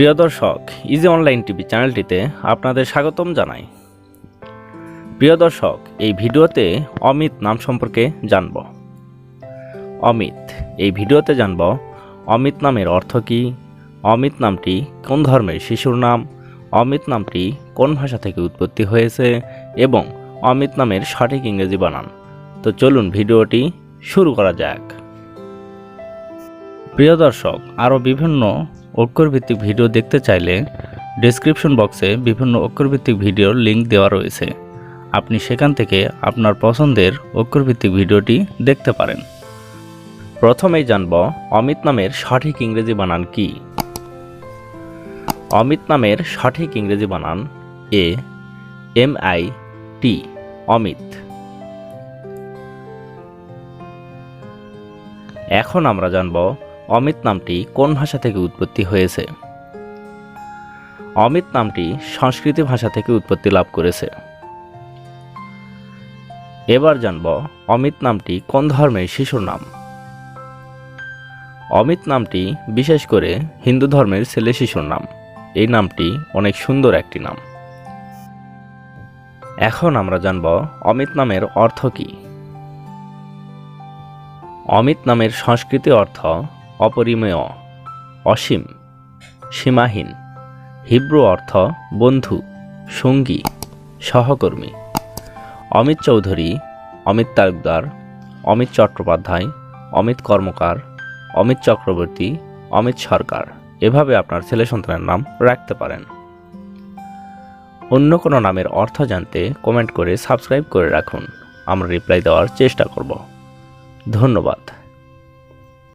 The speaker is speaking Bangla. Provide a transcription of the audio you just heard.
প্রিয় দর্শক ইজি অনলাইন টিভি চ্যানেলটিতে আপনাদের স্বাগতম জানাই। প্রিয় দর্শক, এই ভিডিওতে অমিত নাম সম্পর্কে জানব। অমিত, এই ভিডিওতে জানব অমিত নামের অর্থ কী, অমিত নামটি কোন ধর্মের শিশুর নাম, অমিত নামটি কোন ভাষা থেকে উৎপত্তি হয়েছে এবং অমিত নামের সঠিক ইংরেজি বানান। তো চলুন ভিডিওটি শুরু করা যাক। প্রিয় দর্শক, আরও বিভিন্ন অক্ষরভিত্তিক ভিডিও দেখতে চাইলে ডেসক্রিপশন বক্সে বিভিন্ন অক্ষরভিত্তিক ভিডিওর লিংক দেওয়া রয়েছে। আপনি সেখান থেকে আপনার পছন্দের অক্ষরভিত্তিক ভিডিওটি দেখতে পারেন। প্রথমেই জানব অমিত নামের সঠিক ইংরেজি বানান কি? অমিত নামের সঠিক ইংরেজি বানান A, M I T, Amit. এখন আমরা জানব অমিত নামটি কোন ভাষা থেকে উৎপত্তি হয়েছে? অমিত নামটি সংস্কৃত ভাষা থেকে উৎপত্তি লাভ করেছে। এবার জানব অমিত নামটি কোন ধর্মের শিশুর নাম। অমিত নামটি বিশেষ করে হিন্দু ধর্মের ছেলে শিশুর নাম। এই নামটি অনেক সুন্দর একটি নাম। এখন আমরা জানব অমিত নামের অর্থ কী। অমিত নামের সংস্কৃতি অর্থ অপরিমেয়, অসীম, সীমাহীন। হিব্রু অর্থ বন্ধু, সঙ্গী, সহকর্মী। অমিত চৌধুরী, অমিত তালুকদার, অমিত চট্টোপাধ্যায়, অমিত কর্মকার, অমিত চক্রবর্তী, অমিত সরকার। এভাবে আপনার ছেলে সন্তানের নাম রাখতে পারেন। অন্য কোনো নামের অর্থ জানতে কমেন্ট করে সাবস্ক্রাইব করে রাখুন। আমরা রিপ্লাই দেওয়ার চেষ্টা করব। ধন্যবাদ।